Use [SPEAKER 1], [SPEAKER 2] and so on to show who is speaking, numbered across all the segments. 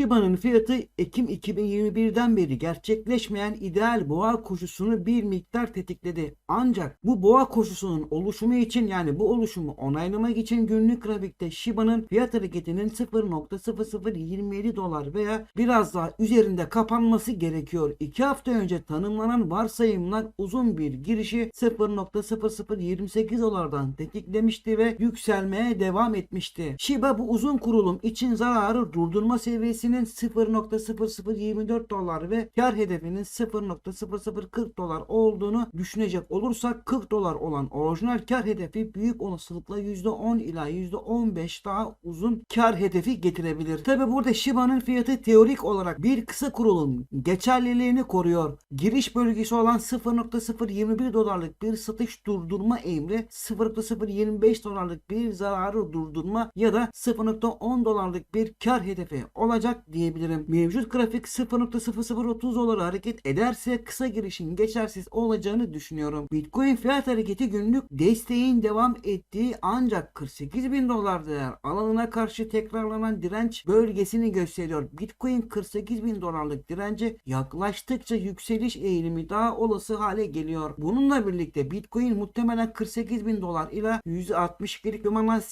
[SPEAKER 1] Shiba'nın fiyatı Ekim 2021'den beri gerçekleşmeyen ideal boğa koşusunu bir miktar tetikledi. Ancak bu boğa koşusunun oluşumu için yani bu oluşumu onaylamak için günlük grafikte Shiba'nın fiyat hareketinin 0.0027 dolar veya biraz daha üzerinde kapanması gerekiyor. 2 hafta önce tanımlanan varsayımlar uzun bir girişi 0.0028 dolardan tetiklemişti ve yükselmeye devam etmişti. Shiba bu uzun kurulum için zararı durdurma seviyesinin 0.0024 dolar ve kar hedefinin 0.0040 dolar olduğunu düşünecek olursak 40 dolar olan orijinal kar hedefi büyük olasılıkla %10 ila %15 daha uzun kar hedefi getirebilir. Tabi burada Shiba'nın fiyatı teorik olarak bir kısa kurulum geçerliliğini koruyor. Giriş bölgesi olan 0.021 dolarlık bir satış durdurma emri 0.025 dolarlık bir zararı durdurma ya da 0.10 dolarlık bir kar hedefi olacak diyebilirim. Mevcut grafik 0.0030 dolara hareket ederse kısa girişin geçersiz olacağını düşünüyorum. Bitcoin fiyat hareketi günlük desteğin devam ettiği ancak 48 bin dolar değer alanına karşı tekrarlanan direnç bölgesini gösteriyor. Bitcoin 48 bin dolarlık dirence yaklaştıkça yükseliş eğilimi daha olası hale geliyor. Bununla birlikte Bitcoin muhtemelen 48 bin dolar ile %62'lik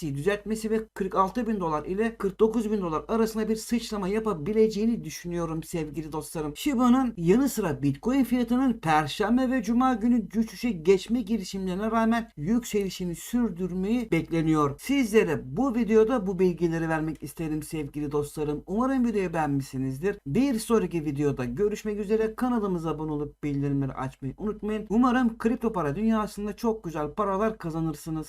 [SPEAKER 1] Fibonacci düzeltmesi ve 46 bin dolar ile 49 bin dolar arasında bir sıçrama yapabileceğini düşünüyorum sevgili dostlarım. Shiba'nın yanı sıra Bitcoin fiyatının Perşembe ve Cuma günü düşüşe geçme girişimlerine rağmen yükselişini sürdürmeyi bekleniyor. Sizlere bu videoda bu bilgileri vermek isterim sevgili dostlarım. Umarım videoyu beğenmişsinizdir. Bir sonraki videoda görüşmek üzere. Kanalımıza abone olup bildirimleri açmayı unutmayın. Umarım kripto para dünyasında çok güzel paralar kazanırsınız.